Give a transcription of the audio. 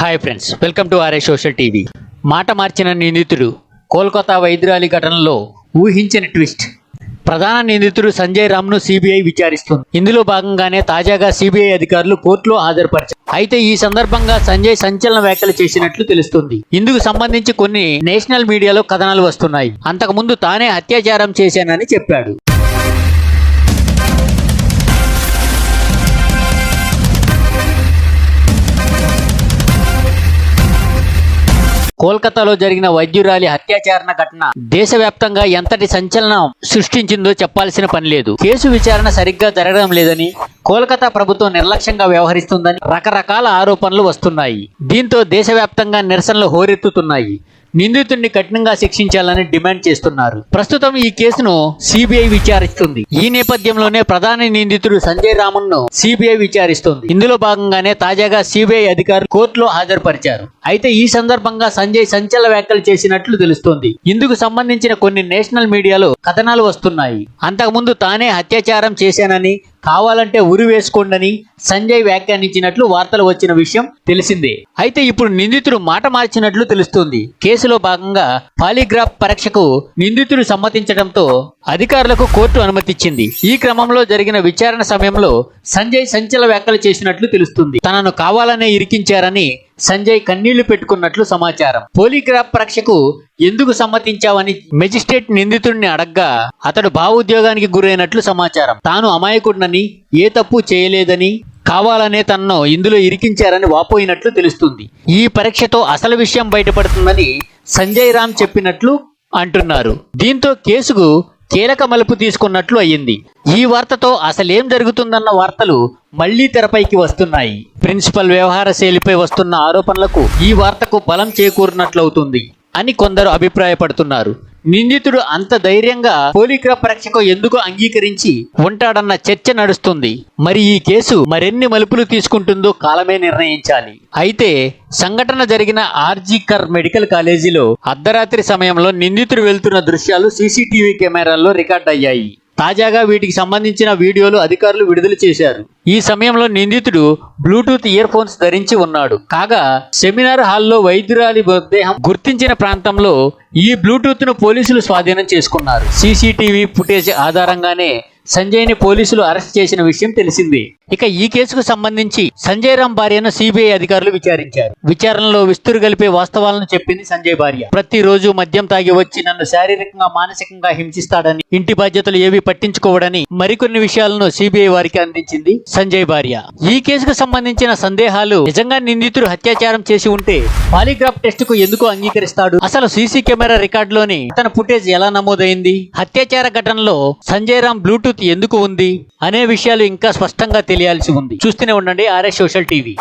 Hi friends welcome to R A social TV మాట మార్చిన నిందితుడు కోల్కతా వైద్యురాలి ఘటనలో ఊహించిన ట్విస్ట్ ప్రధాన నిందితుడు సంజయ్ రామ్ను సిబిఐ విచారిస్తుంది. ఇందులో భాగంగానే తాజాగా సిబిఐ అధికారులు కోర్టులో హాజరుపరిచారు. అయితే ఈ సందర్భంగా సంజయ్ సంచలన వ్యాఖ్యలు చేసినట్లు తెలుస్తుంది. ఇందుకు సంబంధించి కొన్ని నేషనల్ మీడియాలో కథనాలు వస్తున్నాయి. అంతకుముందు తానే అత్యాచారం చేశానని చెప్పాడు. కోల్కతాలో జరిగిన వైద్యురాలి హత్యాచారణ ఘటన దేశవ్యాప్తంగా ఎంతటి సంచలనం సృష్టించిందో చెప్పాల్సిన పని లేదు. కేసు విచారణ సరిగ్గా జరగడం లేదని కోల్కతా ప్రభుత్వం నిర్లక్ష్యంగా వ్యవహరిస్తుందని రకరకాల ఆరోపణలు వస్తున్నాయి. దీంతో దేశవ్యాప్తంగా నిరసనలు హోరెత్తుతున్నాయి. నిందితుడిని కఠినంగా శిక్షించాలని డిమాండ్ చేస్తున్నారు. ప్రస్తుతం ఈ కేసును సిబిఐ విచారిస్తుంది. ఈ నేపథ్యంలోనే ప్రధాన నిందితుడు సంజయ్ రామన్ను సిబిఐ విచారిస్తుంది. ఇందులో భాగంగానే తాజాగా సిబిఐ అధికారులు కోర్టులో హాజరుపరిచారు. అయితే ఈ సందర్భంగా సంజయ్ సంచలన వ్యాఖ్యలు చేసినట్లు తెలుస్తోంది. ఇందుకు సంబంధించిన కొన్ని నేషనల్ మీడియాలో కథనాలు వస్తున్నాయి. అంతకుముందు తానే అత్యాచారం చేశానని కావాలంటే ఉరి వేసుకోండని సంజయ్ వ్యాఖ్యానించినట్లు వార్తలు వచ్చిన విషయం తెలిసిందే. అయితే ఇప్పుడు నిందితుడు మాట మార్చినట్లు తెలుస్తుంది. కేసులో భాగంగా పాలిగ్రాఫ్ పరీక్షకు నిందితుడు సమ్మతించడంతో అధికారులకు కోర్టు అనుమతిచ్చింది. ఈ క్రమంలో జరిగిన విచారణ సమయంలో సంజయ్ సంచలన వ్యాఖ్యలు చేసినట్లు తెలుస్తుంది. తనను కావాలనే ఇరికించారని సంజయ్ కన్నీళ్ళు పెట్టుకున్నట్లు సమాచారం. పోలీగ్రాఫ్ పరీక్షకు ఎందుకు సమ్మతించావని మెజిస్ట్రేట్ నిందితుడిని అడగ్గా అతడు భావోద్యోగానికి గురైనట్లు సమాచారం. తాను అమాయకుడినని ఏ తప్పు చేయలేదని కావాలనే తనను ఇందులో ఇరికించారని వాపోయినట్లు తెలుస్తుంది. ఈ పరీక్షతో అసలు విషయం బయటపడుతుందని సంజయ్ రామ్ చెప్పినట్లు అంటున్నారు. దీంతో కేసుకు కీలక మలుపు తీసుకున్నట్లు అయ్యింది. ఈ వార్తతో అసలేం జరుగుతుందన్న వార్తలు మళ్ళీ తెరపైకి వస్తున్నాయి. ప్రిన్సిపల్ వ్యవహార శైలిపై వస్తున్న ఆరోపణలకు ఈ వార్తకు బలం చేకూరినట్లవుతుంది అని కొందరు అభిప్రాయపడుతున్నారు. నిందితుడు అంత ధైర్యంగా పోలీగ్రాఫ్ పరీక్షకు ఎందుకు అంగీకరించి ఉంటాడన్న చర్చ నడుస్తుంది. మరి ఈ కేసు మరెన్ని మలుపులు తీసుకుంటుందో కాలమే నిర్ణయించాలి. అయితే సంఘటన జరిగిన ఆర్జీకర్ మెడికల్ కాలేజీలో అర్ధరాత్రి సమయంలో నిందితుడు వెళ్తున్న దృశ్యాలు సీసీటీవీ కెమెరాల్లో రికార్డ్ అయ్యాయి. తాజాగా వీటికి సంబంధించిన వీడియోలు అధికారులు విడుదల చేశారు. ఈ సమయంలో నిందితుడు బ్లూటూత్ ఇయర్ ఫోన్స్ ధరించి ఉన్నాడు. కాగా సెమినార్ హాల్లో వైద్యురాలి మృతదేహం గుర్తించిన ప్రాంతంలో ఈ బ్లూటూత్ను పోలీసులు స్వాధీనం చేసుకున్నారు. సీసీటీవీ ఫుటేజ్ ఆధారంగానే సంజయ్ని పోలీసులు అరెస్ట్ చేసిన విషయం తెలిసింది. ఇక ఈ కేసుకు సంబంధించి సంజయ్ రామ్ భార్యను సిబిఐ అధికారులు విచారించారు. విచారణలో విస్తురు గలిపే వాస్తవాలను చెప్పింది సంజయ్ భార్య. ప్రతిరోజు మద్యం తాగి వచ్చి నన్ను శారీరకంగా మానసికంగా హింసిస్తాడని ఇంటి బాధ్యతలు ఏవి పట్టించుకోవడని మరికొన్ని విషయాలను సిబిఐ వారికి అందించింది సంజయ్ భార్య. ఈ కేసుకు సంబంధించిన సందేహాలు నిజంగా నిందితుడు హత్యాచారం చేసి ఉంటే పాలిగ్రాఫ్ టెస్ట్కు ఎందుకు అంగీకరిస్తాడు? అసలు సీసీ కెమెరా రికార్డులోని తన ఫుటేజ్ ఎలా నమోదైంది? అత్యాచార ఘటనలో సంజయ్ రామ్ బ్లూటూత్ ఎందుకు ఉంది? అనే విషయాలు ఇంకా స్పష్టంగా తెలియాల్సి ఉంది. చూస్తూనే ఉండండి ఆర్ఎస్ సోషల్ టీవీ.